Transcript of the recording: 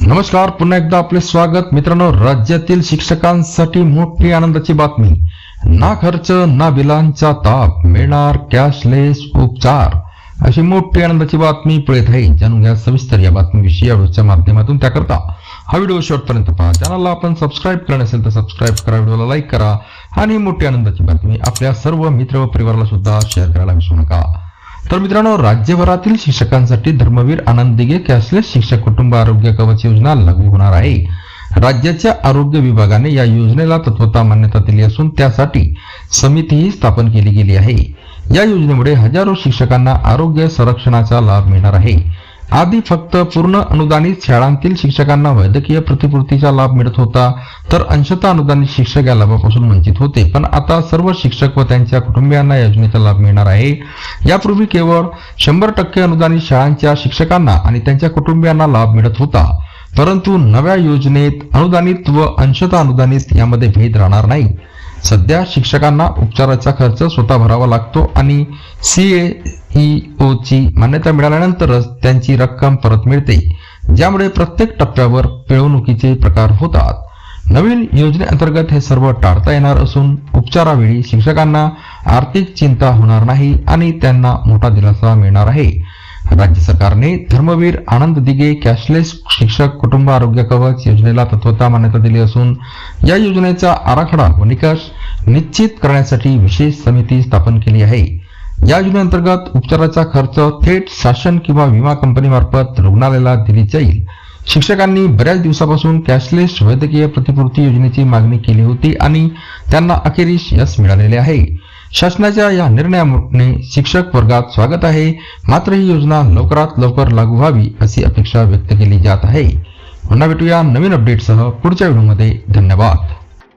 नमस्कार पुन्हा एकदा आपले स्वागत. मित्रांनो राज्यातील शिक्षकांसाठी मोठी आनंदाची बातमी. ना खर्च ना बिलांचा ताप मिळणार कॅशलेस उपचार. अशी मोठी आनंदाची बातमी पळत आहे जाणून घ्या सविस्तर या बातमीविषयी या व्हिडिओच्या माध्यमातून. त्याकरता हा व्हिडिओ शेवटपर्यंत पहा. चॅनलला आपण सबस्क्राईब केलं असेल तर सबस्क्राईब करा. व्हिडिओला लाईक करा. आणि मोठी आनंदाची बातमी आपल्या सर्व मित्र व परिवाराला सुद्धा शेअर करायला विसरू नका. तर मित्रांनो राज्यभरातील शिक्षकांसाठी धर्मवीर आनंद दिघे कॅशलेस शिक्षक कुटुंब आरोग्य कवच योजना लागू होणार आहे. राज्याच्या आरोग्य विभागाने या योजनेला तत्वता मान्यता दिली असून त्यासाठी समितीही स्थापन केली गेली आहे. या योजनेमुळे हजारो शिक्षकांना आरोग्य संरक्षणाचा लाभ मिळणार आहे. आधी फक्त पूर्ण अनुदानित शाळांतील शिक्षकांना वैद्यकीय प्रतिपूर्तीचा लाभ मिळत होता तर अंशतः अनुदानित शिक्षक या लाभापासून वंचित होते. पण आता सर्व शिक्षक व त्यांच्या कुटुंबियांना योजनेचा लाभ मिळणार आहे. यापूर्वी केवळ शंभर टक्के अनुदानित शाळांच्या शिक्षकांना आणि त्यांच्या कुटुंबियांना लाभ मिळत होता. परंतु नव्या योजनेत अनुदानित व अंशतः अनुदानित यामध्ये भेद राहणार नाही. सध्या शिक्षकांना उपचाराचा खर्च स्वतः भरावा लागतो आणि सी ए ई ची मान्यता मिळाल्यानंतरच त्यांची रक्कम परत मिळते ज्यामुळे प्रत्येक टप्प्यावर पिळवणुकीचे प्रकार होतात. नवीन योजनेअंतर्गत हे सर्व टाळता येणार असून उपचारावेळी शिक्षकांना आर्थिक चिंता होणार नाही आणि त्यांना मोठा दिलासा मिळणार आहे. राज्य सरकारने धर्मवीर आनंद दिगे कॅशलेस शिक्षक कुटुंब आरोग्य कवच योजनेला तत्वता मान्यता दिली असून या योजनेचा आराखडा व निकष निश्चित करण्यासाठी विशेष समिती स्थापन केली आहे. या योजनेअंतर्गत उपचाराचा खर्च थेट शासन किंवा विमा कंपनीमार्फत रुग्णालयाला दिली जाईल. शिक्षकांनी बऱ्याच दिवसापासून कॅशलेस वैद्यकीय प्रतिपूर्ती योजनेची मागणी केली होती आणि त्यांना अखेरीस यश मिळालेले आहे. शासनाच्या या निर्णयाने शिक्षक वर्गात स्वागत आहे. मात्र ही योजना लवकरात लवकर लागू व्हावी अशी अपेक्षा व्यक्त केली जात आहे. पुन्हा भेटूया नवीन अपडेटसह पुढच्या व्हिडिओमध्ये धन्यवाद.